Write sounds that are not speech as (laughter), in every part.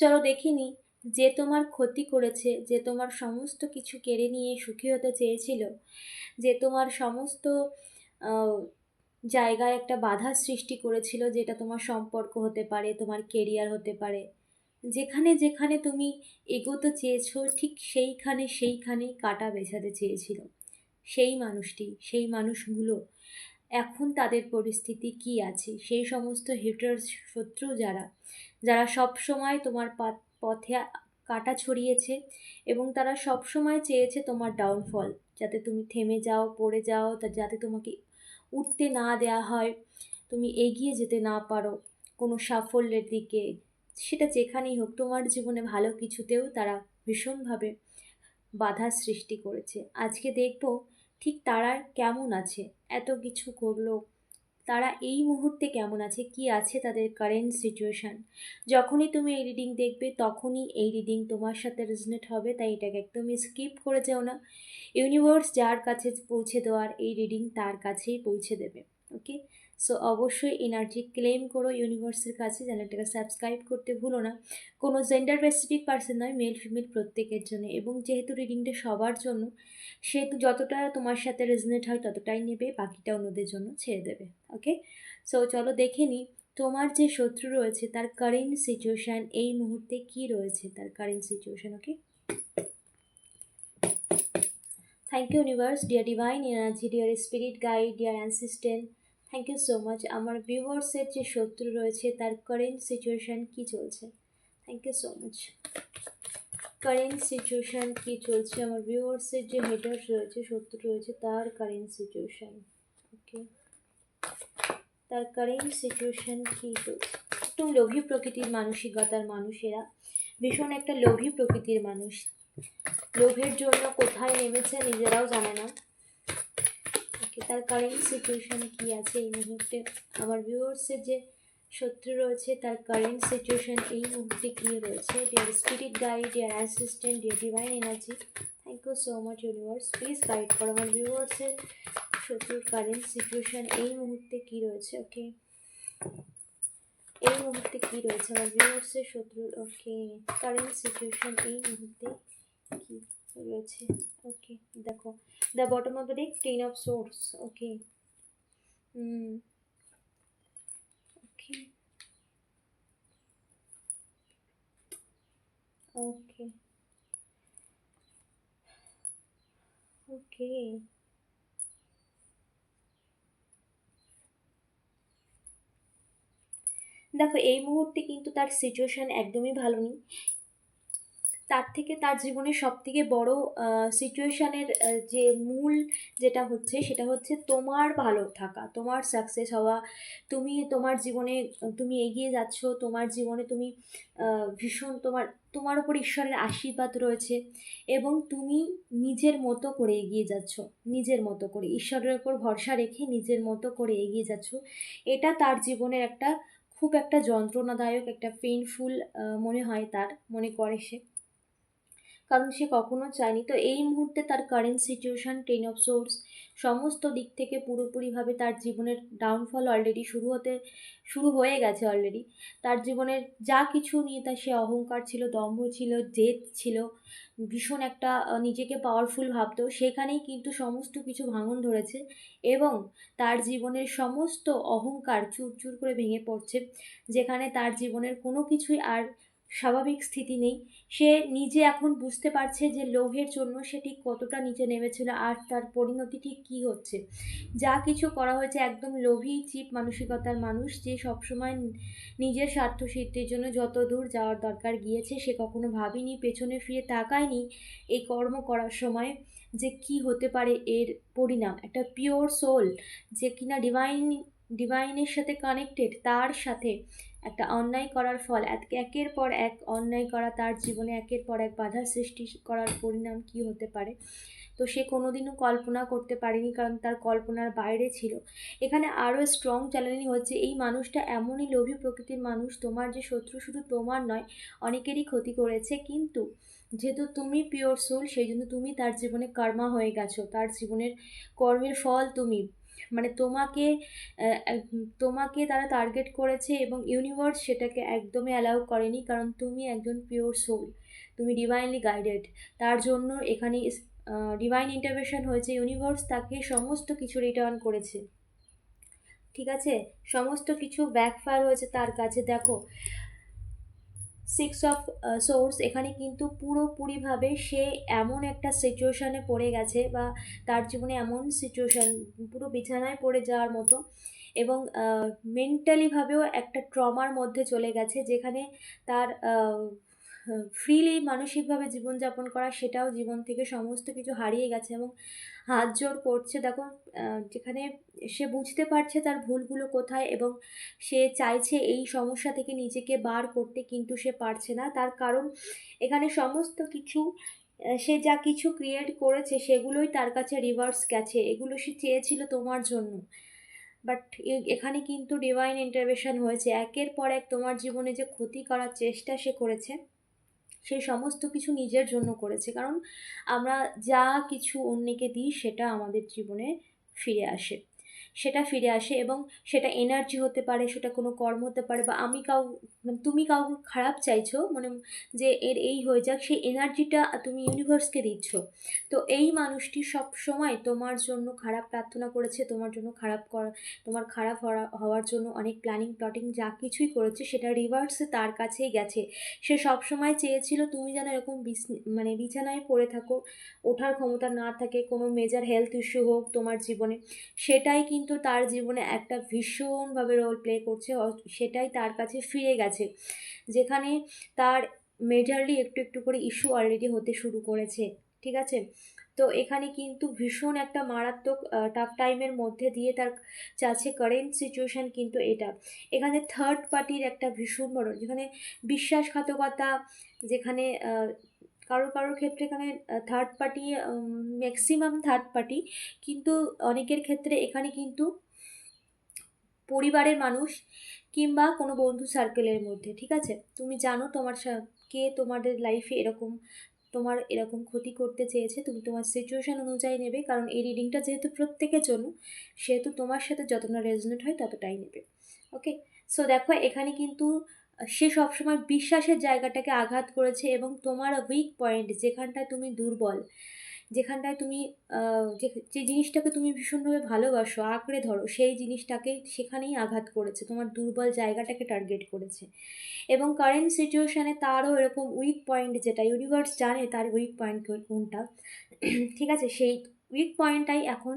চলো দেখিনি যে তোমার ক্ষতি করেছে, যে তোমার সমস্ত কিছু কেড়ে নিয়ে সুখী হতে চেয়েছিল, যে তোমার সমস্ত জায়গায় একটা বাধার সৃষ্টি করেছিল যেটা তোমার সম্পর্ক হতে পারে, তোমার কেরিয়ার হতে পারে। যেখানে যেখানে তুমি এগোতে চেয়েছো, ঠিক সেইখানে সেইখানে কাটা বেছাতে চেয়েছিল। সেই মানুষটি, সেই মানুষগুলো এখন তাদের পরিস্থিতি কি আছে? সেই সমস্ত হেটার শত্রু যারা যারা সব সময় তোমার পথে কাটা ছড়িয়েছে এবং তারা সব সময় চেয়েছে তোমার ডাউনফল যাতে তুমি থেমে যাও, পড়ে যাও, তা যাতে তোমাকে উঠতে না দেয়া হয়, তুমি এগিয়ে যেতে না পারো কোনো সাফল্যের দিকে। সেটা যেখানেই হোক, তোমার জীবনে ভালো কিছুতেও তারা ভীষণভাবে বাধার সৃষ্টি করেছে। আজকে দেখব ঠিক তারা কেমন আছে? এত কিছু করল। তারা এই মুহূর্তে কেমন আছে? কি আছে তাদের কারেন্ট সিচুয়েশান যখনই তুমি এই রিডিং দেখবে, তখনই এই রিডিং তোমার সাথে রেজনেট হবে, তাই এটাকে একদমই স্কিপ করে যেও না। ইউনিভার্স যার কাছে পৌঁছে দেওয়ার এই রিডিং তার কাছেই পৌঁছে দেবে ওকে সো অবশ্যই এনার্জি ক্লেম করো ইউনিভার্সের কাছে চ্যানেলটাকে সাবস্ক্রাইব করতে ভুলো না। কোনো জেন্ডার স্পেসিফিক পার্সন নয় মেল ফিমেল প্রত্যেকের জন্য। এবং যেহেতু রিডিংটা সবার জন্য সেহেতু যতটা তোমার সাথে রেজনেট হয় ততটাই নেবে, বাকিটা অন্যদের জন্য ছেড়ে দেবে। ওকে সো চলো দেখে নিই তোমার যে শত্রু রয়েছে, তার কারেন্ট সিচুয়েশান এই মুহূর্তে কি রয়েছে? তার current situation okay thank you universe dear divine energy dear spirit guide dear assistant thank you so much আমার ভিউয়ার্সের যে শত্রু রয়েছে, তার কারেন্ট সিচুয়েশান কি চলছে? Thank you so much current situation কি চলছে? আমার ভিউয়ার্সের যে হেটার্স রয়েছে, শত্রু রয়েছে, তার কারেন্ট সিচুয়েশান ওকে তার কারেন্ট সিচুয়েশান কি চলছে? একটু লোভী প্রকৃতির মানসিকতার মানুষেরা, ভীষণ একটা লোভী প্রকৃতির মানুষ। লোভের জন্য কোথায় নেমেছে নিজেরাও জানে না। তার কারেন্ট সিচুয়েশান কি আছে এই মুহূর্তে? আমার ভিউয়ার্সের যে শত্রু রয়েছে, তার কারেন্ট সিচুয়েশান এই মুহূর্তে কী রয়েছে? Dear spirit guide dear assistant dear divine energy thank you so much universe please guide করো আমার ভিউয়ার্সের শত্রুর কারেন্ট সিচুয়েশান এই মুহূর্তে কী রয়েছে ওকে এই মুহূর্তে কী রয়েছে আমার ভিউয়ার্সের শত্রুর ওকে কারেন্ট সিচুয়েশান এই মুহূর্তে কী রয়েছে ওকে দেখো the bottom of the ten of swords okay okay okay দেখো, এই মুহূর্তে কিন্তু তার সিচুয়েশান একদমই ভালো নেই। তার থেকে তার জীবনের সব থেকে বড়ো সিচুয়েশানের যে মূল যেটা হচ্ছে সেটা হচ্ছে তোমার ভালো থাকা, তোমার সাকসেস হওয়া। তুমি তোমার জীবনে, তুমি এগিয়ে যাচ্ছ, তোমার জীবনে তুমি ভীষণ তোমার তোমার উপর ঈশ্বরের আশীর্বাদ রয়েছে এবং তুমি নিজের মতো করে এগিয়ে যাচ্ছ, নিজের মতো করে। ঈশ্বরের উপর ভরসা রেখে নিজের মতো করে এগিয়ে যাচ্ছ। এটা তার জীবনের একটা খুব একটা যন্ত্রণাদায়ক, একটা পেইনফুল মনে হয় তার, মনে করে সে। কারণ সে কখনো চায়নি। তো এই মুহূর্তে তার current situation ten of swords সমস্ত দিক থেকে পুরোপুরিভাবে তার জীবনের ডাউনফল অলরেডি শুরু হতে, শুরু হয়ে গেছে অলরেডি তার জীবনের যা কিছু নিয়ে তার সে অহংকার ছিল, দম্ভ ছিল, জেদ ছিল, ভীষণ একটা নিজেকে পাওয়ারফুল ভাবতো, সেখানেই কিন্তু সমস্ত কিছু ভাঙন ধরেছে এবং তার জীবনের সমস্ত অহংকার চুর চুর করে ভেঙে পড়ছে, যেখানে তার জীবনের কোনো কিছুই আর স্বাভাবিক স্থিতি নেই। সে নিজে এখন বুঝতে পারছে যে লোভের জন্য সে ঠিক কতটা নিচে নেমেছিল আর তার পরিণতি ঠিক কী হচ্ছে। যা কিছু করা হয়েছে একদম লোভী, চিপ মানসিকতার মানুষ যে সবসময় নিজের স্বার্থ সিদ্ধির জন্য যত দূর যাওয়ার দরকার গিয়েছে সে কখনো ভাবিনি, পেছনে ফিরে তাকায়নি এই কর্ম করার সময় যে কি হতে পারে এর পরিণাম। একটা পিওর সোল যে কিনা ডিভাইন ডিভাইনের সাথে কানেক্টেড তার সাথে একটা অন্যায় করার ফল, এক- একের পর এক অন্যায় করা তার জীবনে, একের পর এক বাধা সৃষ্টি করার পরিণাম কি হতে পারে? তো সে কোনোদিনও কল্পনা করতে পারেনি কারণ তার কল্পনার বাইরে ছিল। এখানে আরও স্ট্রং চ্যালেঞ্জিং হচ্ছে, এই মানুষটা এমনই লোভী প্রকৃতির মানুষ, তোমার যে শত্রু শুধু তোমার নয়, অনেকেরই ক্ষতি করেছে। কিন্তু যেহেতু তুমি পিওর সোল সেই জন্য তুমি তার জীবনে কর্মা হয়ে গেছো, তার জীবনের কর্মের ফল তুমি মানে তোমাকে তোমাকে তারা টার্গেট করেছে এবং ইউনিভার্স সেটাকে একদমই অ্যালাউ করেনি কারণ তুমি একজন পিওর সোল তুমি ডিভাইনলি গাইডেড তার জন্য এখানে ডিভাইন ইন্টারভেশন হয়েছে ইউনিভার্স তাকে সমস্ত কিছু রিটার্ন করেছে। ঠিক আছে? সমস্ত কিছু ব্যাকফায়ার হয়েছে তার কাছে, দেখো। সিক্স অফ সোর্স এখানে কিন্তু পুরোপুরিভাবে সে এমন একটা সিচুয়েশানে পড়ে গেছে বা তার জীবনে এমন সিচুয়েশান পুরো বিছানায় পড়ে যাওয়ার মতো এবং মেন্টালিভাবেও একটা ট্রমার মধ্যে চলে গেছে যেখানে তার ফ্রিলি মানসিকভাবে জীবনযাপন করা, সেটাও জীবন থেকে সমস্ত কিছু হারিয়ে গেছে এবং হাত জোর করছে। দেখো যেখানে সে বুঝতে পারছে তার ভুলগুলো কোথায় এবং সে চাইছে এই সমস্যা থেকে নিজেকে বার করতে, কিন্তু সে পারছে না। তার কারণ, এখানে সমস্ত কিছু সে যা কিছু ক্রিয়েট করেছে, সেগুলোই তার কাছে রিভার্স গেছে। এগুলো সে চেয়েছিল তোমার জন্য। বাট এখানে কিন্তু ডিভাইন ইন্টারভেশন হয়েছে। একের পর এক তোমার জীবনে যে ক্ষতি করার চেষ্টা সে করেছে সে সমস্ত কিছু নিজের জন্য করেছে। কারণ আমরা যা কিছু অন্যকে দিই, সেটা আমাদের জীবনে ফিরে আসে। সেটা ফিরে আসে এবং সেটা এনার্জি হতে পারে, সেটা কোনো কর্ম হতে পারে বা আমি কাউ মানে তুমি কাউকে খারাপ চাইছো মানে যে এর এই হয়ে যাক, সেই এনার্জিটা তুমি ইউনিভার্সকে দিচ্ছ। তো এই মানুষটি সব সময় তোমার জন্য খারাপ প্রার্থনা করেছে, তোমার জন্য খারাপ করা, তোমার খারাপ হওয়া- হওয়ার জন্য অনেক প্ল্যানিং প্লটিং যা কিছুই করেছে, সেটা রিভার্সে তার কাছেই গেছে। সে সব সময় চেয়েছিল তুমি যেন এরকম মানে বিছানায় পড়ে থাকো, ওঠার ক্ষমতা না থাকে, কোনো মেজার হেলথ ইস্যু হোক তোমার জীবনে, সেটাই কিন্তু তার জীবনে একটা ভীষণভাবে রোল প্লে করছে। সেটাই তার কাছে ফিরে গেছে। যেখানে তার মেজারলি একটু একটু করে ইস্যু অলরেডি হতে শুরু করেছে। ঠিক আছে? তো এখানে কিন্তু ভীষণ একটা মারাত্মক টাফ টাইমের মধ্যে দিয়ে তার চাচ্ছে কারেন্ট সিচুয়েশান কিন্তু এটা। এখানে থার্ড পার্টির একটা ভীষণ বড়, যেখানে বিশ্বাসঘাতকতা, যেখানে আহ, কারোর কারোর ক্ষেত্রে এখানে third party maximum third party কিন্তু অনেকের ক্ষেত্রে এখানে কিন্তু পরিবারের মানুষ কিংবা কোনো বন্ধু সার্কেলের মধ্যে ঠিক আছে? তুমি জানো তোমার কে তোমাদের লাইফে এরকম তোমার এরকম ক্ষতি করতে চেয়েছে তুমি তোমার সিচুয়েশান অনুযায়ী নেবে কারণ এই রিডিংটা যেহেতু প্রত্যেকের জন্য সেহেতু তোমার সাথে যতটা রেজনেট হয় ততটাই নেবে ওকে সো দেখো এখানে কিন্তু সে সবসময় বিশ্বাসের জায়গাটাকে আঘাত করেছে এবং তোমার উইক পয়েন্ট যেখানটায় তুমি দুর্বল, যেখানটায় তুমি যে জিনিসটাকে তুমি ভীষণভাবে ভালোবাসো, আঁকড়ে ধরো, সেই জিনিসটাকে সেখানেই আঘাত করেছে, তোমার দুর্বল জায়গাটাকে টার্গেট করেছে। এবং কারেন্ট সিচুয়েশানে তারও এরকম উইক পয়েন্ট যেটা ইউনিভার্স জানে তার উইক পয়েন্ট কোনটা। ঠিক আছে, সেই উইক পয়েন্টটাই এখন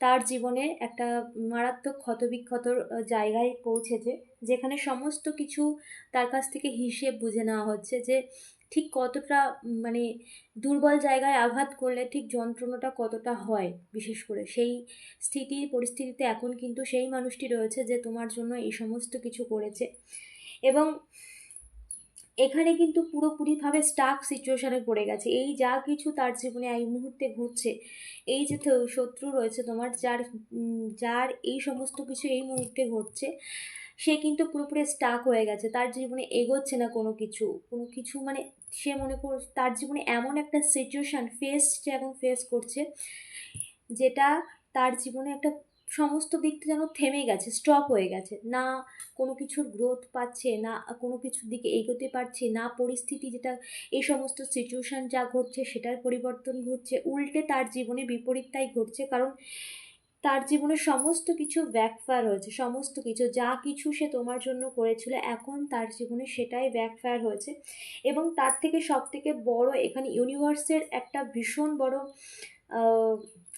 তার জীবনে একটা মারাত্মক ক্ষতবিক্ষতর জায়গায় পৌঁছেছে, যেখানে সমস্ত কিছু তার কাছ থেকে হিসেব বুঝে নেওয়া হচ্ছে যে ঠিক কতটা মানে দুর্বল জায়গায় আঘাত করলে ঠিক যন্ত্রণাটা কতটা হয়, বিশেষ করে। সেই স্থিতি, পরিস্থিতিতে এখন কিন্তু সেই মানুষটি রয়েছে যে তোমার জন্য এই সমস্ত কিছু করেছে। এবং এখানে কিন্তু পুরোপুরিভাবে স্টাক সিচুয়েশানে পড়ে গেছে। এই যা কিছু তার জীবনে এই মুহূর্তে ঘটছে, এই যে শত্রু রয়েছে তোমার, যার যার এই সমস্ত কিছু এই মুহূর্তে ঘটছে, সে কিন্তু পুরোপুরি স্টাক হয়ে গেছে। তার জীবনে এগোচ্ছে না কোনো কিছু। কোনো কিছু মানে সে মনে কর, তার জীবনে এমন একটা সিচুয়েশান ফেস সে এখন ফেস করছে, যেটা তার জীবনে একটা সমস্ত দিকটা যেন থেমে গেছে স্টপ হয়ে গেছে। না কোনো কিছুর গ্রোথ পাচ্ছে, না কোনো কিছুর দিকে এগোতে পারছে, না পরিস্থিতি যেটা, এই সমস্ত সিচুয়েশান যা ঘটছে সেটার পরিবর্তন ঘটছে। উল্টে তার জীবনে বিপরীতটাই ঘটছে কারণ তার জীবনে সমস্ত কিছু ব্যাকফায়ার হয়েছে, সমস্ত কিছু, যা কিছু সে তোমার জন্য করেছিল, এখন তার জীবনে সেটাই ব্যাকফায়ার হয়েছে। এবং তার থেকে সব থেকে বড় এখানে ইউনিভার্সের একটা ভীষণ বড়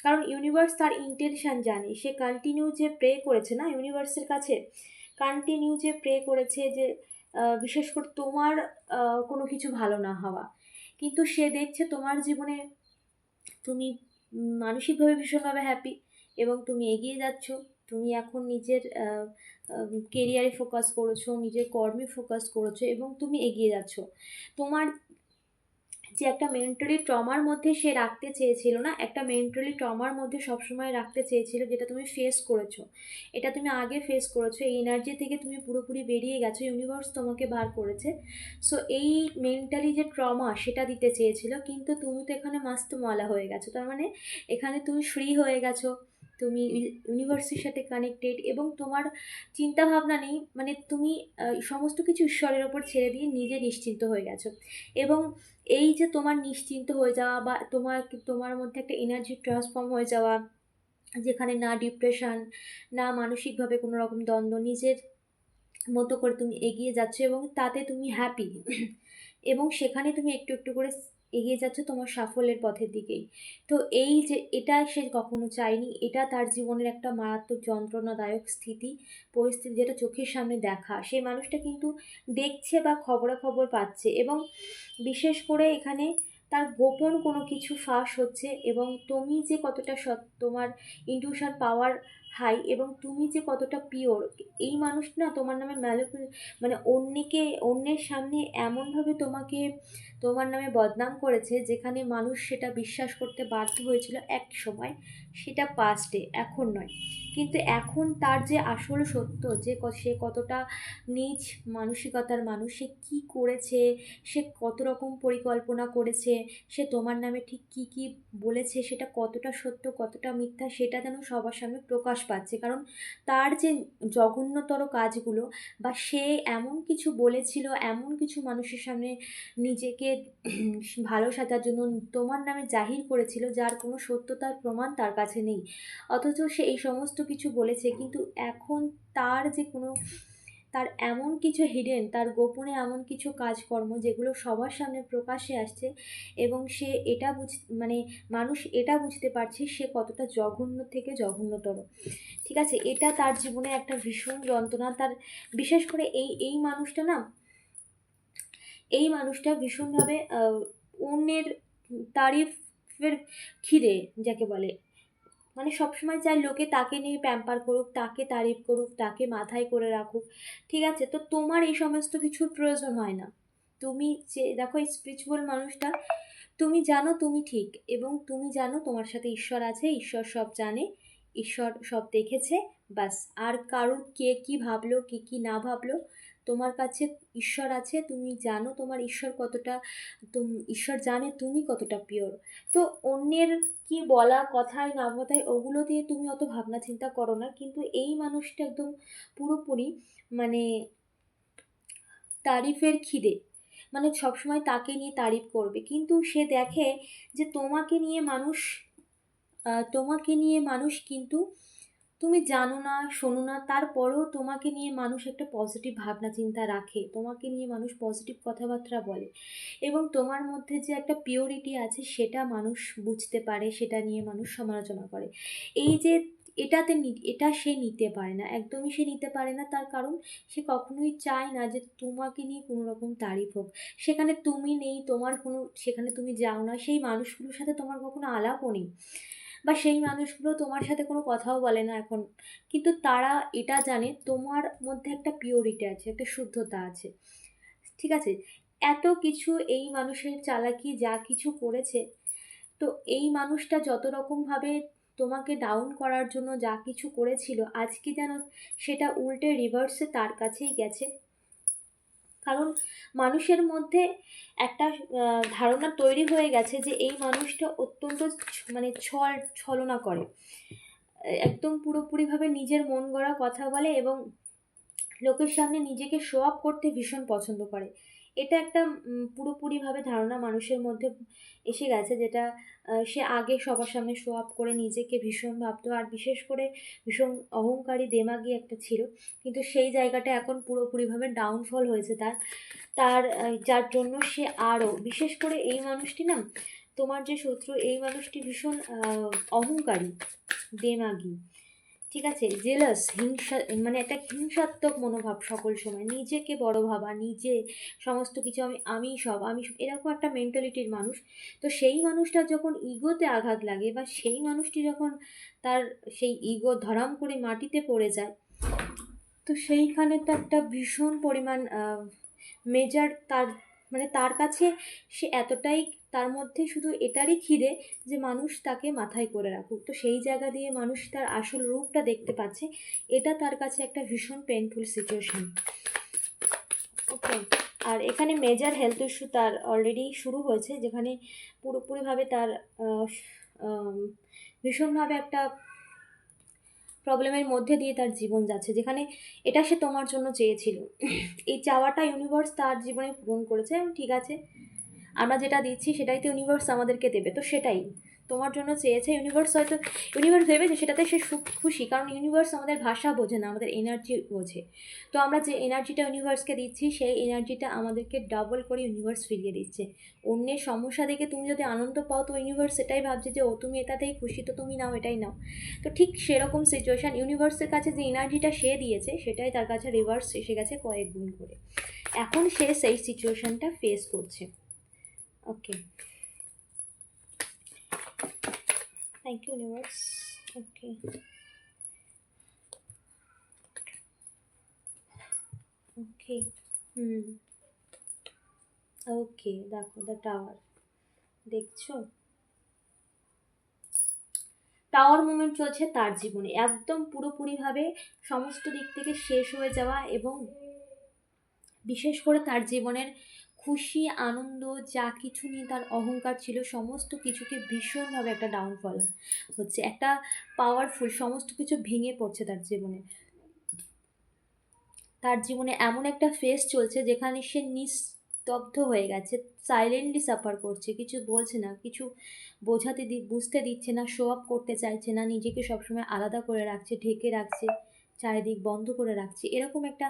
কারণ ইউনিভার্স তার ইন্টেনশান জানে। সে কন্টিনিউ যে প্রে করেছে না ইউনিভার্সের কাছে কন্টিনিউ যে প্রে করেছে যে বিশেষ করে তোমার কোনো কিছু ভালো না হওয়া। কিন্তু সে দেখছে তোমার জীবনে তুমি মানসিকভাবে ভীষণভাবে হ্যাপি এবং তুমি এগিয়ে যাচ্ছ। তুমি এখন নিজের কেরিয়ারে ফোকাস করেছ, নিজের কর্মে ফোকাস করেছ এবং তুমি এগিয়ে যাচ্ছ। তোমার যে একটা মেন্টালি ট্রমার মধ্যে সে রাখতে চেয়েছিল না, একটা মেন্টালি ট্রমার মধ্যে সবসময় রাখতে চেয়েছিল যেটা তুমি ফেস করেছ। এটা তুমি আগে ফেস করেছ, এই এনার্জি থেকে তুমি পুরোপুরি বেরিয়ে গেছো ইউনিভার্স তোমাকে বার করেছে। সো এই মেন্টালি যে ট্রমা সেটা দিতে চেয়েছিল, কিন্তু তুমি তো এখানে মাস্ত মালা হয়ে গেছো। তার মানে এখানে তুমি ফ্রি হয়ে গেছো। তুমি ইউনিভার্সের সাথে কানেক্টেড এবং তোমার চিন্তা ভাবনা নেই মানে তুমি সমস্ত কিছু ঈশ্বরের ওপর ছেড়ে দিয়ে নিজে নিশ্চিন্ত হয়ে গেছো। এবং এই যে তোমার নিশ্চিন্ত হয়ে যাওয়া বা তোমার তোমার মধ্যে একটা এনার্জি ট্রান্সফর্ম হয়ে যাওয়া যেখানে না ডিপ্রেশন না মানসিকভাবে কোনো রকম দ্বন্দ্ব নিজের মতো করে তুমি এগিয়ে যাচ্ছ এবং তাতে তুমি হ্যাপি এবং সেখানে তুমি একটু একটু করে এগিয়ে যাচ্ছ তোমার সাফল্যের পথের দিকেই। তো এই যে এটা সে কখনো চায়নি, এটা তার জীবনের একটা মারাত্মক যন্ত্রণাদায়ক স্থিতি, পরিস্থিতি যেটা চোখের সামনে দেখা। সেই মানুষটা কিন্তু দেখছে বা খবরাখবর পাচ্ছে এবং বিশেষ করে এখানে তার গোপন কোনো কিছু ফাঁস হচ্ছে এবং তুমি যে কতটা সৎ, তোমার ইনটিউশন পাওয়ার হাই এবং তুমি যে কতটা পিওর এই মানুষ না তোমার নামে ম্যালো মানে অন্যকে, অন্যের সামনে এমনভাবে তোমাকে, তোমার নামে বদনাম করেছে যেখানে মানুষ সেটা বিশ্বাস করতে বাধ্য হয়েছিল এক সময়, সেটা পাস্টে এখন নয়। কিন্তু এখন তার যে আসল সত্য, যে সে কতটা নিজ মানসিকতার মানুষ, সে কী করেছে, সে কত রকম পরিকল্পনা করেছে, সে তোমার নামে ঠিক কী কী বলেছে, সেটা কতটা সত্য, কতটা মিথ্যা, সেটা যেন সবার সামনে প্রকাশ পাচ্ছে। কারণ তার যে জঘন্যতর কাজগুলো বা সে এমন কিছু বলেছিল, এমন কিছু মানুষের সামনে নিজেকে (clears throat) ভালো সাজার জন্য তোমার নামে জাহির করেছিল, যার কোনো সত্যতার প্রমাণ তার কাছে নেই। অথচ সে এই সমস্ত কিছু বলেছে, কিন্তু এখন তার যে কোনো, তার এমন কিছু হিডেন তার গোপনে এমন কিছু কাজকর্ম যেগুলো সবার সামনে প্রকাশ্যে আসছে এবং সে এটা বুঝ মানে মানুষ এটা বুঝতে পারছে সে কতটা জঘন্য থেকে জঘন্যতর। ঠিক আছে, এটা তার জীবনে একটা ভীষণ যন্ত্রণা, তার বিশেষ করে এই এই মানুষটা না, এই মানুষটা ভীষণভাবে অন্যের তারিফের খিদে, যাকে বলে। মানে সবসময় চাই লোকে তাকে নিয়ে প্যাম্পার করুক, তাকে তারিফ করুক, তাকে মাথায় করে রাখুক। ঠিক আছে? তো তোমার এই সমস্ত কিছুর প্রয়োজন হয় না। তুমি যে, দেখো এই স্পিরিচুয়াল মানুষটা, তুমি জানো তুমি ঠিক এবং তুমি জানো তোমার সাথে ঈশ্বর আছে, ঈশ্বর সব জানে, ঈশ্বর সব দেখেছে বাস আর কারোর কে কি ভাবলো, কে কি না ভাবলো তোমার কাছে ঈশ্বর আছে, তুমি জানো তোমার ঈশ্বর কতটা ঈশ্বর জানে তুমি কতটা পিওর তো অন্যের কি বলা, কথায় না কথায় ওগুলো দিয়ে তুমি অত ভাবনা চিন্তা করো না, কিন্তু এই মানুষটা একদম পুরোপুরি মানে তারিফের খিদে। মানে সবসময় তাকে নিয়ে তারিফ করবে। কিন্তু সে দেখে যে তোমাকে নিয়ে মানুষ তোমাকে নিয়ে মানুষ কিন্তু তুমি জানো না, শোনো না, তারপরেও তোমাকে নিয়ে মানুষ একটা পজিটিভ ভাবনা, চিন্তা রাখে। তোমাকে নিয়ে মানুষ পজিটিভ কথাবার্তা বলে। এবং তোমার মধ্যে যে একটা পিওরিটি আছে, সেটা মানুষ বুঝতে পারে, সেটা নিয়ে মানুষ সমালোচনা করে। এই যে এটাতে এটা সে নিতে পারে না। একদমই সে নিতে পারে না, তার কারণ সে কখনোই চায় না যে তোমাকে নিয়ে কোনো রকম তারিফ হোক। সেখানে তুমি নেই, তোমার কোনো, সেখানে তুমি যাও না, সেই মানুষগুলোর সাথে তোমার কখনো আলাপও নেই। বা সেই মানুষগুলো তোমার সাথে কোনো কথাও বলে না এখন। কিন্তু তারা এটা জানে, তোমার মধ্যে একটা পিওরিটি আছে, একটা শুদ্ধতা আছে। ঠিক আছে? এত কিছু এই মানুষের চালাকি যা কিছু করেছে, তো এই মানুষটা যত রকমভাবে তোমাকে ডাউন করার জন্য যা কিছু করেছিল, আজকে যেন সেটা উল্টে রিভার্সে তার কাছেই গেছে। কারণ মানুষের মধ্যে একটা ধারণা তৈরি হয়ে গেছে যে এই মানুষটা অত্যন্ত মানে ছল, ছলনা করে। একদম পুরোপুরিভাবে নিজের মন গড়া কথা বলে এবং লোকের সামনে নিজেকে শো আপ করতে ভীষণ পছন্দ করে। এটা একটা পুরোপুরিভাবে ধারণা মানুষের মধ্যে এসে গেছে যেটা সে আগে সবার সামনে শো আপ করে নিজেকে ভীষণ ভাবতো। আর বিশেষ করে ভীষণ অহংকারী, দেমাগি একটা ছিল। কিন্তু সেই জায়গাটা এখন পুরোপুরিভাবে ডাউনফল হয়েছে তার। তার যার জন্য সে আরও, বিশেষ করে এই মানুষটি না, তোমার যে শত্রু, এই মানুষটি ভীষণ অহংকারী, দেমাগি। ঠিক আছে জেলাস হিংসা মানে একটা হিংসাত্মক মনোভাব সকল সময়। নিজেকে বড় ভাবা, নিজে সমস্ত কিছু আমি আমি সব আমি সব, এরকম একটা মেন্টালিটির মানুষ। তো সেই মানুষটা যখন ইগোতে আঘাত লাগে বা সেই মানুষটি যখন তার সেই ইগো ধরাম করে মাটিতে পড়ে যায়, তো সেইখানে তো একটা ভীষণ পরিমাণ মেজার তার মানে তার কাছে সে এতটাই তার মধ্যে শুধু এটারই খিদে যে মানুষ তাকে মাথায় করে রাখুক। তো সেই জায়গা দিয়ে মানুষ তার আসল রূপটা দেখতে পাচ্ছে, এটা তার কাছে একটা ভীষণ পেনফুল সিচুয়েশন ওকে আর এখানে মেজর হেলথ ইস্যু তার অলরেডি শুরু হয়েছে, যেখানে পুরোপুরিভাবে তার ভীষণভাবে একটা প্রবলেমের মধ্যে দিয়ে তার জীবন যাচ্ছে, যেখানে এটা সে তোমার জন্য চেয়েছিল। এই চাওয়াটা ইউনিভার্স তার জীবনে পূরণ করেছে ঠিক আছে আমরা যেটা দিচ্ছি সেটাই তো ইউনিভার্স আমাদেরকে দেবে, তো সেটাই। তোমার জন্য চেয়েছে ইউনিভার্স হয়তো ইউনিভার্স ভেবেছে সেটাতে সে সুখ খুশি, কারণ ইউনিভার্স আমাদের ভাষা বোঝে না, আমাদের এনার্জি বোঝে। তো আমরা যে এনার্জিটা ইউনিভার্সকে দিচ্ছি, সেই এনার্জিটা আমাদেরকে ডাবল করে ইউনিভার্স ফিরিয়ে দিচ্ছে। অন্যের সমস্যা দেখে তুমি যদি আনন্দ পাও, তো ইউনিভার্স সেটাই ভাবছে যে, ও, তুমি এটাতেই খুশি, তো তুমি নাও, এটাই নাও। তো ঠিক সেরকম সিচুয়েশান ইউনিভার্সের কাছে যে এনার্জিটা সে দিয়েছে, সেটাই তার কাছে রিভার্স এসে গেছে কয়েক গুণ করে। এখন সে সেই সিচুয়েশানটা ফেস করছে। Okay thank you universe okay okay hmm okay দেখো দ্য টাওয়ার দেখছ? টাওয়ার মুভমেন্ট চলছে তার জীবনে। একদম পুরোপুরিভাবে সমস্ত দিক থেকে শেষ হয়ে যাওয়া এবং বিশেষ করে তার জীবনের খুশি, আনন্দ, যা কিছু নিয়ে তার অহংকার ছিল, সমস্ত কিছুকে ভীষণভাবে একটা ডাউনফল হচ্ছে, একটা পাওয়ারফুল সমস্ত কিছু ভেঙে পড়ছে তার জীবনে। তার জীবনে এমন একটা ফেস চলছে যেখানে সে নিস্তব্ধ হয়ে গেছে সাইলেন্টলি সাফার করছে, কিছু বলছে না, কিছু বোঝাতে দি, বুঝতে দিচ্ছে না শো আপ করতে চাইছে না, নিজেকে সবসময় আলাদা করে রাখছে, ঢেকে রাখছে। চারিদিক বন্ধ করে রাখছে। এরকম একটা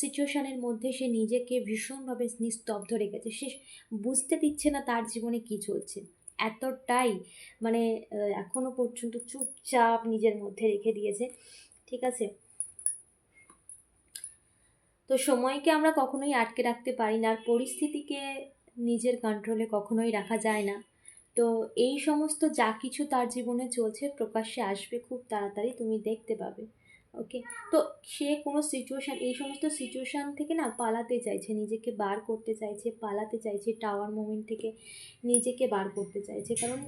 সিচুয়েশানের মধ্যে সে নিজেকে ভীষণভাবে নিস্তব্ধ রেখেছে। সে বুঝতে দিচ্ছে না তার জীবনে কী চলছে। এতটাই মানে এখনও পর্যন্ত চুপচাপ নিজের মধ্যে রেখে দিয়েছে। ঠিক আছে? তো সময়কে আমরা কখনোই আটকে রাখতে পারি না। আর পরিস্থিতিকে নিজের কন্ট্রোলে কখনোই রাখা যায় না। তো এই সমস্ত যা কিছু তার জীবনে চলছে, প্রকাশ্যে আসবে খুব তাড়াতাড়ি, তুমি দেখতে পাবে। ওকে তো সে কোনো সিচুয়েশান এই সমস্ত সিচুয়েশান থেকে না পালাতে চাইছে, নিজেকে বার করতে চাইছে, পালাতে চাইছে টাওয়ার মোমেন্ট থেকে নিজেকে বার করতে চাইছে। কারণ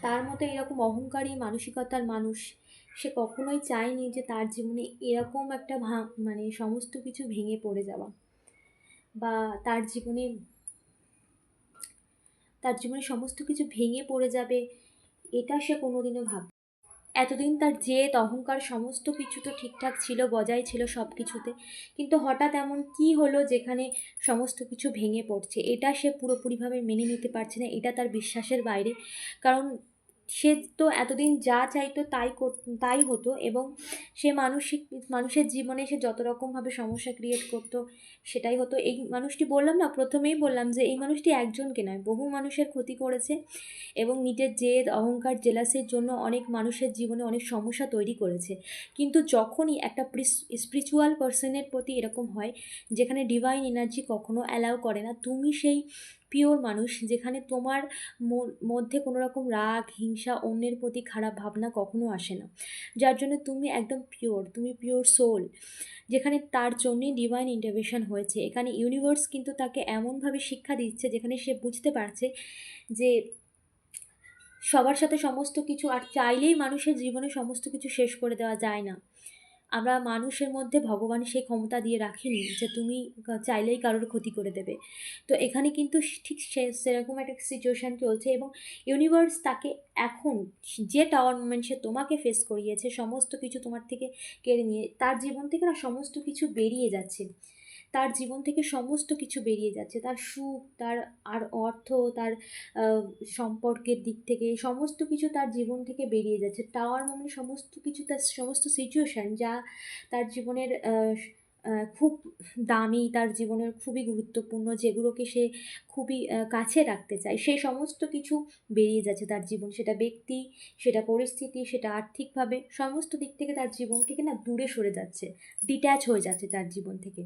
তার মতো এরকম অহংকারী মানসিকতার মানুষ সে কখনোই চায়নি যে তার জীবনে এরকম একটা ভা মানে সমস্ত কিছু ভেঙে পড়ে যাওয়া। বা তার জীবনে তার জীবনে সমস্ত কিছু ভেঙে পড়ে যাবে, এটা সে কোনোদিনও ভাব এতদিন তার জেদ, অহংকার সমস্ত কিছু তো ঠিকঠাক ছিল, বজায় ছিল সব কিছুতে কিন্তু হঠাৎ এমন কি হলো যেখানে সমস্ত কিছু ভেঙে পড়ছে? এটা সে পুরোপুরিভাবে মেনে নিতে পারছে না, এটা তার বিশ্বাসের বাইরে। কারণ সে তো এতদিন যা চাইতো তাই তাই হতো এবং সে মানসিক, মানুষের জীবনে সে যত রকমভাবে সমস্যা ক্রিয়েট করতো সেটাই হতো। এই মানুষটি বললাম না, প্রথমেই বললাম যে এই মানুষটি একজনকে নয়, বহু মানুষের ক্ষতি করেছে এবং নিজের জেদ, অহংকার জেলাসের জন্য অনেক মানুষের জীবনে অনেক সমস্যা তৈরি করেছে। কিন্তু যখনই একটা স্পিরিচুয়াল পার্সনের প্রতি এরকম হয়, যেখানে ডিভাইন এনার্জি কখনো অ্যালাউ করে না, তুমি সেই পিওর মানুষ, যেখানে তোমার মধ্যে কোনো রকম রাগ, হিংসা অন্যের প্রতি খারাপ ভাবনা কখনো আসে না। যার জন্য তুমি একদম পিওর, তুমি পিওর সোল, যেখানে তার জন্যই ডিভাইন ইন্টারভেশন হয়েছে। এখানে ইউনিভার্স কিন্তু তাকে এমনভাবে শিক্ষা দিচ্ছে, যেখানে সে বুঝতে পারছে যে সবার সাথে সমস্ত কিছু আর চাইলেই মানুষের জীবনে সমস্ত কিছু শেষ করে দেওয়া যায় না। আমরা মানুষের মধ্যে ভগবান সেই ক্ষমতা দিয়ে রাখিনি যে তুমি চাইলেই কারোর ক্ষতি করে দেবে। তো এখানে কিন্তু ঠিক সেরকম একটা সিচুয়েশান চলছে এবং ইউনিভার্স তাকে এখন যে টাওয়ার মুমেন্ট সে তোমাকে ফেস করিয়েছে, সমস্ত কিছু তোমার থেকে কেড়ে নিয়ে, তার জীবন থেকে না সমস্ত কিছু বেরিয়ে যাচ্ছে। তার জীবন থেকে সমস্ত কিছু বেরিয়ে যাচ্ছে। তার সুখ, তার, আর অর্থ, তার সম্পর্কের দিক থেকে সমস্ত কিছু তার জীবন থেকে বেরিয়ে যাচ্ছে। টাওয়ার মানে সমস্ত কিছু, তার সমস্ত সিচুয়েশান যা তার জীবনের খুব দামি, তার জীবনের খুবই গুরুত্বপূর্ণ, যেগুলোকে সে খুবই কাছে রাখতে চায়, সেই সমস্ত কিছু বেরিয়ে যাচ্ছে তার জীবন। সেটা ব্যক্তি, সেটা পরিস্থিতি, সেটা আর্থিকভাবে, সমস্ত দিক থেকে তার জীবন থেকে না দূরে সরে যাচ্ছে ডিট্যাচ হয়ে যাচ্ছে তার জীবন থেকে।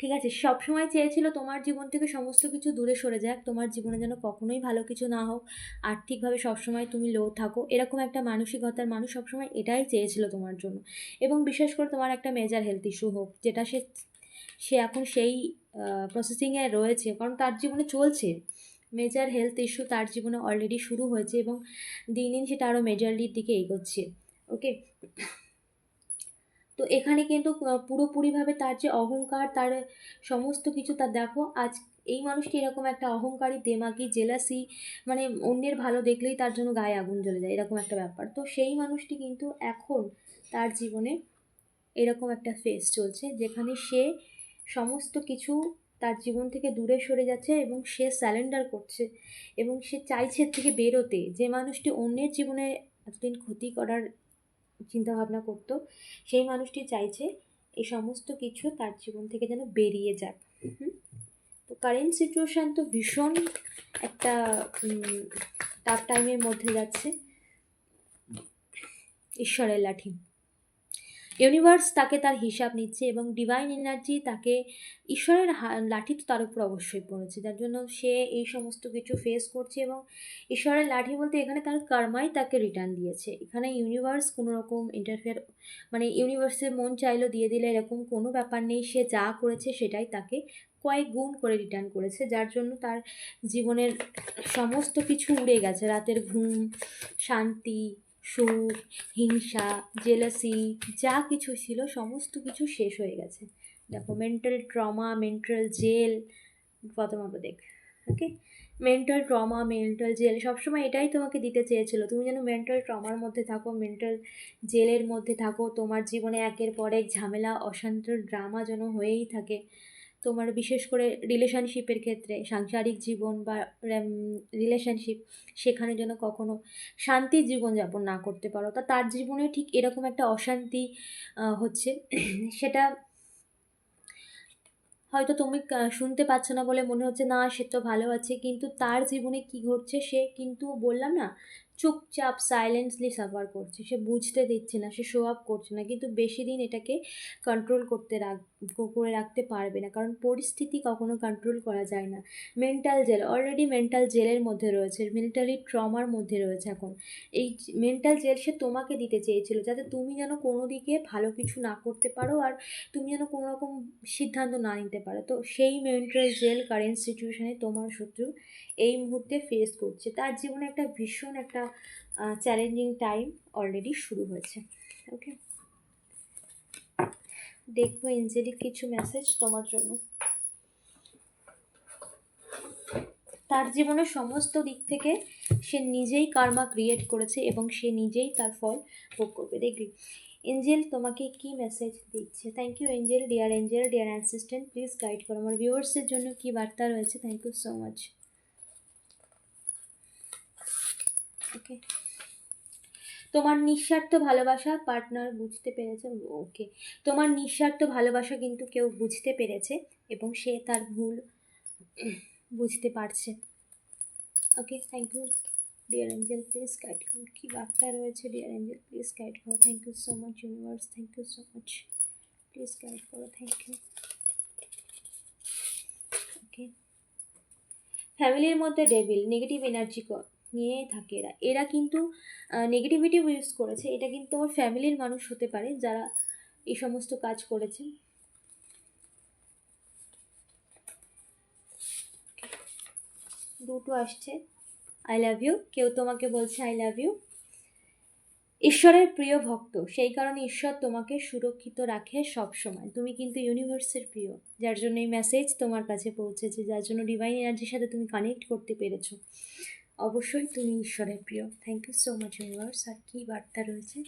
ঠিক আছে, সবসময় চেয়েছিল তোমার জীবন থেকে সমস্ত কিছু দূরে সরে যাক, তোমার জীবনে যেন কখনোই ভালো কিছু না হোক, আর্থিকভাবে সবসময় তুমি লো থাকো, এরকম একটা মানসিকতার মানুষ সবসময় এটাই চেয়েছিল তোমার জন্য। এবং বিশেষ করে তোমার একটা মেজার হেলথ ইস্যু হোক, যেটা সে সে এখন সেই প্রসেসিংয়ে রয়েছে, কারণ তার জীবনে চলছে। মেজার হেলথ ইস্যু তার জীবনে অলরেডি শুরু হয়েছে এবং দিন দিন সেটা আরও মেজারলির দিকে এগোচ্ছে ওকে তো এখানে কিন্তু পুরোপুরিভাবে তার যে অহংকার, তার সমস্ত কিছু তার দেখো, আজ এই মানুষটি এরকম একটা অহংকারী দেমাকি জেলাসি মানে অন্যের ভালো দেখলেই তার জন্য গায়ে আগুন জ্বলে যায়, এরকম একটা ব্যাপার। তো সেই মানুষটি কিন্তু এখন তার জীবনে এরকম একটা ফেস চলছে, যেখানে সে সমস্ত কিছু তার জীবন থেকে দূরে সরে যাচ্ছে এবং সে স্যালেন্ডার করছে এবং সে চাইছে থেকে বেরোতে। যে মানুষটি অন্যের জীবনে এতদিন ক্ষতি করার চিন্তাভাবনা করত, সেই মানুষটি চাইছে এই সমস্ত কিছু তার জীবন থেকে যেন বেরিয়ে যাক? তো কারেন্ট সিচুয়েশান তো ভীষণ একটা টাফ টাইমের মধ্যে যাচ্ছে। ঈশ্বরের লাঠি। ইউনিভার্স তাকে তার হিসাব নিচ্ছে এবং ডিভাইন এনার্জি তাকে ঈশ্বরের লাঠি তো তার উপর অবশ্যই পড়েছে। যার জন্য সে এই সমস্ত কিছু ফেস করছে এবং ঈশ্বরের লাঠি বলতে এখানে তার কর্মাই তাকে রিটার্ন দিয়েছে। এখানে ইউনিভার্স কোনো রকম ইন্টারফেয়ার মানে ইউনিভার্সের মন চাইলো দিয়ে দিলে এরকম কোনো ব্যাপার নেই, সে যা করেছে সেটাই তাকে কয়েক গুণ করে রিটার্ন করেছে, যার জন্য তার জীবনের সমস্ত কিছু উড়ে গেছে। রাতের ঘুম, শান্তি সুখ, হিংসা জেলাসি যা কিছু ছিল, সমস্ত কিছু শেষ হয়ে গেছে। দেখো মেন্টাল ট্রমা মেন্টাল জেল প্রথমত দেখ okay mental trauma mental jail সবসময় এটাই তোমাকে দিতে চেয়েছিল। তুমি যেন মেন্টাল ট্রমার মধ্যে থাকো মেন্টাল জেলের মধ্যে থাকো, তোমার জীবনে একের পর এক ঝামেলা, অশান্ত ড্রামা যেন হয়েই থাকে। তোমার বিশেষ করে রিলেশনশিপের ক্ষেত্রে, সাংসারিক জীবন বা রিলেশনশিপ সেখানে যেন কখনো শান্তির জীবনযাপন না করতে পারো। তা তার জীবনে ঠিক এরকম একটা অশান্তি হচ্ছে। সেটা হয়তো তুমি শুনতে পাচ্ছ না বলে মনে হচ্ছে, না, সে তো ভালো আছে। কিন্তু তার জীবনে কি ঘটছে, সে কিন্তু বললাম না চুপচাপ সাইলেন্সলি সাফার করছে। সে বুঝতে দিচ্ছে না, সে শো আপ করছে না, কিন্তু বেশি দিন এটাকে কন্ট্রোল করতে রাখ, করে রাখতে পারবে না। কারণ পরিস্থিতি কখনো কন্ট্রোল করা যায় না। মেন্টাল জেল অলরেডি মেন্টাল জেলের মধ্যে রয়েছে মেন্টালি ট্রমার মধ্যে রয়েছে এখন। এই মেন্টাল জেল সে তোমাকে দিতে চেয়েছিল, যাতে তুমি যেন কোনো দিকে ভালো কিছু না করতে পারো আর তুমি যেন কোনো রকম সিদ্ধান্ত না নিতে পারো। তো সেই মেন্টাল জেল কারেন্ট সিচুয়েশানে তোমার শত্রু এই মুহূর্তে ফেস করছে। তার জীবনে একটা ভীষণ একটা চ্যালেঞ্জিং টাইম অলরেডি শুরু হয়েছে। ওকে দেখব এঞ্জেলিক কিছু মেসেজ তোমার জন্য। তার জীবনের সমস্ত দিক থেকে সে নিজেই কার্মা ক্রিয়েট করেছে এবং সে নিজেই তার ফল ভোগ করবে। দেখবি এঞ্জেল তোমাকে কি মেসেজ দিচ্ছে? Thank you angel dear angel dear assistant please guide করো। আমার ভিউয়ার্সের জন্য কি বার্তা রয়েছে? Thank you so much okay. তোমার নিঃস্বার্থ ভালোবাসা পার্টনার বুঝতে পেরেছে, ওকে। তোমার নিঃস্বার্থ ভালোবাসা কিন্তু কেউ বুঝতে পেরেছে এবং সে তার ভুল বুঝতে পারছে। Okay thank you dear angel please guide করো কী বার্তা রয়েছে ডিয়ার এঞ্জেল প্লিজ গাইড করো thank you so much universe thank you so much please guide করো থ্যাংক ইউ ওকে। ফ্যামিলির মধ্যে ডেভিল নেগেটিভ এনার্জি নিয়ে থাকে এরা। এরা কিন্তু নেগেটিভিটি ইউজ করেছে। এটা কিন্তু আমার ফ্যামিলির মানুষ হতে পারে যারা এই সমস্ত কাজ করেছে। দুটো আসছে। আই লাভ ইউ কেউ তোমাকে বলছে আই লাভ ইউ ঈশ্বরের প্রিয় ভক্ত, সেই কারণে ঈশ্বর তোমাকে সুরক্ষিত রাখে সব সময় তুমি কিন্তু ইউনিভার্সের প্রিয়, যার জন্য এই মেসেজ তোমার কাছে পৌঁছেছে, যার জন্য ডিভাইন এনার্জির সাথে তুমি কানেক্ট করতে পেরেছ। অবশ্যই তুমি ঈশ্বরের প্রিয়। Thank you so much universe আর কী বার্তা রয়েছে?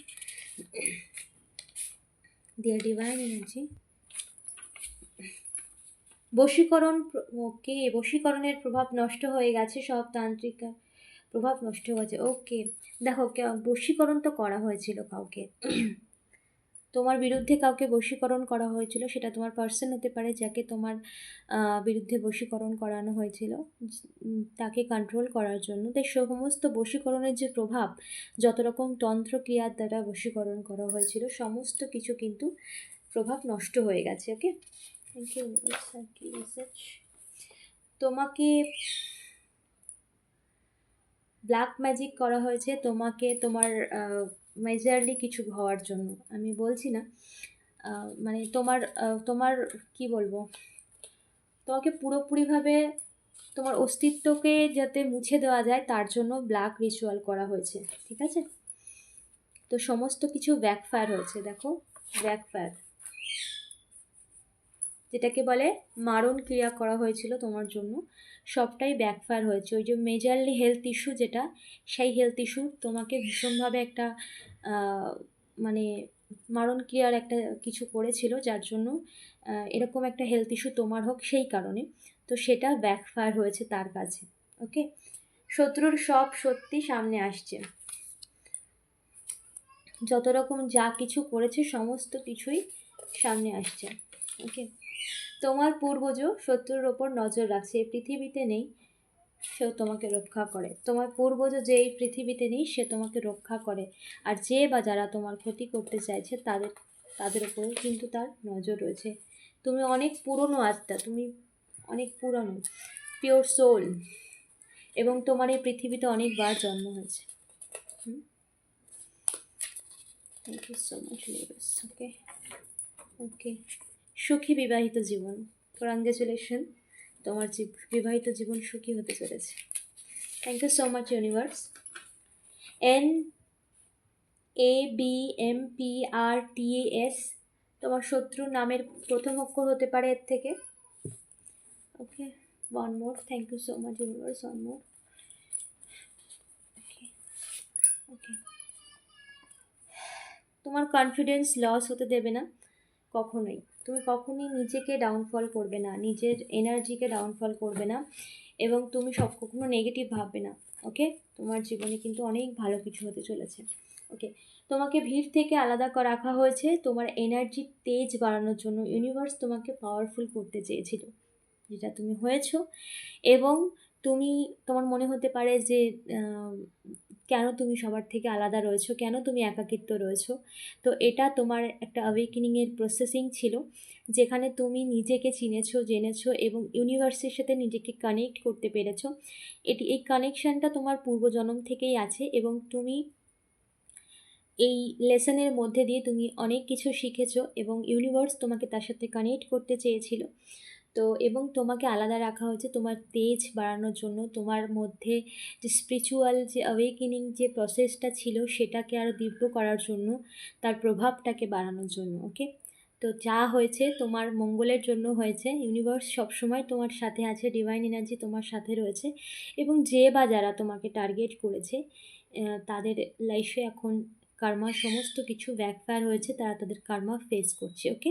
ডিয়ার ডিভাইন এনার্জি বশীকরণ ওকে, বশীকরণের প্রভাব নষ্ট হয়ে গেছে, সব তান্ত্রিক প্রভাব নষ্ট হয়ে গেছে। ওকে দেখো, কে- বশীকরণ তো করা হয়েছিল কাউকে। তোমার বিরুদ্ধে কাউকে বশীকরণ করা হয়েছিল, সেটা তোমার পার্সন হতে পারে যাকে তোমার বিরুদ্ধে বশীকরণ করানো হয়েছিল তাকে কন্ট্রোল করার জন্য। তাই সমস্ত বশীকরণের যে প্রভাব, যত রকম তন্ত্রক্রিয়ার দ্বারা বশীকরণ করা হয়েছিল, সমস্ত কিছু কিন্তু প্রভাব নষ্ট হয়ে গেছে ওকে থ্যাংক ইউ তোমাকে ব্ল্যাক ম্যাজিক করা হয়েছে, তোমাকে তোমার মেজারলি কিছু হওয়ার জন্য। আমি বলছি না মানে তোমার তোমার কি বলব? তোমাকে পুরোপুরিভাবে তোমার অস্তিত্বকে যাতে মুছে দেওয়া যায়, তার জন্য ব্ল্যাক রিচুয়াল করা হয়েছে, ঠিক আছে? তো সমস্ত কিছু ব্যাকফায়ার হয়েছে, দেখো ব্যাকফায়ার যেটাকে বলে মারণ ক্রিয়া করা হয়েছিল তোমার জন্য সবটাই ব্যাকফায়ার হয়েছে। ওই যে মেজারলি হেলথ ইস্যু যেটা সেই হেলথ ইস্যু তোমাকে ভীষণভাবে একটা মানে মারণ ক্রিয়ার একটা কিছু করেছিল যার জন্য এরকম একটা হেলথ ইস্যু তোমার হোক সেই কারণে। তো সেটা ব্যাকফায়ার হয়েছে তার কাছে ওকে শত্রুর সব সত্যি সামনে আসছে। যত রকম যা কিছু করেছে সমস্ত কিছুই সামনে আসছে ওকে তোমার পূর্বজ শত্রুর ওপর নজর রাখছে, এই পৃথিবীতে নেই সেও তোমাকে রক্ষা করে। তোমার পূর্বজ যে এই পৃথিবীতে নেই, সে তোমাকে রক্ষা করে। আর যে বা যারা তোমার ক্ষতি করতে চাইছে, তাদের তাদের উপরেও কিন্তু তার নজর রয়েছে। তুমি অনেক পুরনো আত্মা, তুমি অনেক পুরনো পিওর সোল এবং তোমার এই পৃথিবীতে অনেকবার জন্ম হয়েছে। Thank you so much okay okay সুখী বিবাহিত জীবন। কংগ্রেচুলেশন তোমার বিবাহিত জীবন সুখী হতে চলেছে। Thank you so much universe N A B M P R T S তোমার শত্রু নামের প্রথম অক্ষর হতে পারে এর থেকে। Okay one more thank you so much universe one more okay তোমার কনফিডেন্স লস হতে দেবে না, কখনোই। তুমি কখনোই নিজেকে ডাউনফল করবে না, নিজের এনার্জিকে ডাউনফল করবে না এবং তুমি সব কখনো নেগেটিভ ভাববে না ওকে তোমার জীবনে কিন্তু অনেক ভালো কিছু হতে চলেছে ওকে তোমাকে ভিড় থেকে আলাদা করা রাখা হয়েছে, তোমার এনার্জির তেজ বাড়ানোর জন্য ইউনিভার্স তোমাকে পাওয়ারফুল করতে চেয়েছিল, যেটা তুমি হয়েছো এবং তুমি, তোমার মনে হতে পারে যে কেন তুমি সবার থেকে আলাদা রয়েছো? কেন তুমি একাকিত্ব রয়েছো? তো এটা তোমার একটা অ্যাওয়েকেনিংয়ের প্রসেসিং ছিল, যেখানে তুমি নিজেকে চিনেছো, জেনেছো এবং ইউনিভার্সের সাথে নিজেকে কানেক্ট করতে পেরেছ। এটি, এই কানেকশানটা তোমার পূর্বজন্ম থেকেই আছে এবং তুমি এই লেসনের মধ্যে দিয়ে তুমি অনেক কিছু শিখেছো এবং ইউনিভার্স তোমাকে তার সাথে কানেক্ট করতে চেয়েছিল। তো এবং তোমাকে আলাদা রাখা হয়েছে তোমার তেজ বাড়ানোর জন্য। তোমার মধ্যে যে স্পিরিচুয়াল যে অ্যাওয়েকেনিং যে প্রসেসটা ছিল সেটাকে আরও দিব্য করার জন্য, তার প্রভাবটাকে বাড়ানোর জন্য ওকে তো যা হয়েছে তোমার মঙ্গলের জন্য হয়েছে। ইউনিভার্স সবসময় তোমার সাথে আছে ডিভাইন এনার্জি তোমার সাথে রয়েছে এবং যে বা যারা তোমাকে টার্গেট করেছে তাদের লাইফে এখন কার্মা সমস্ত কিছু ব্যাকফায়ার হয়েছে, তারা তাদের কার্মা ফেস করছে ওকে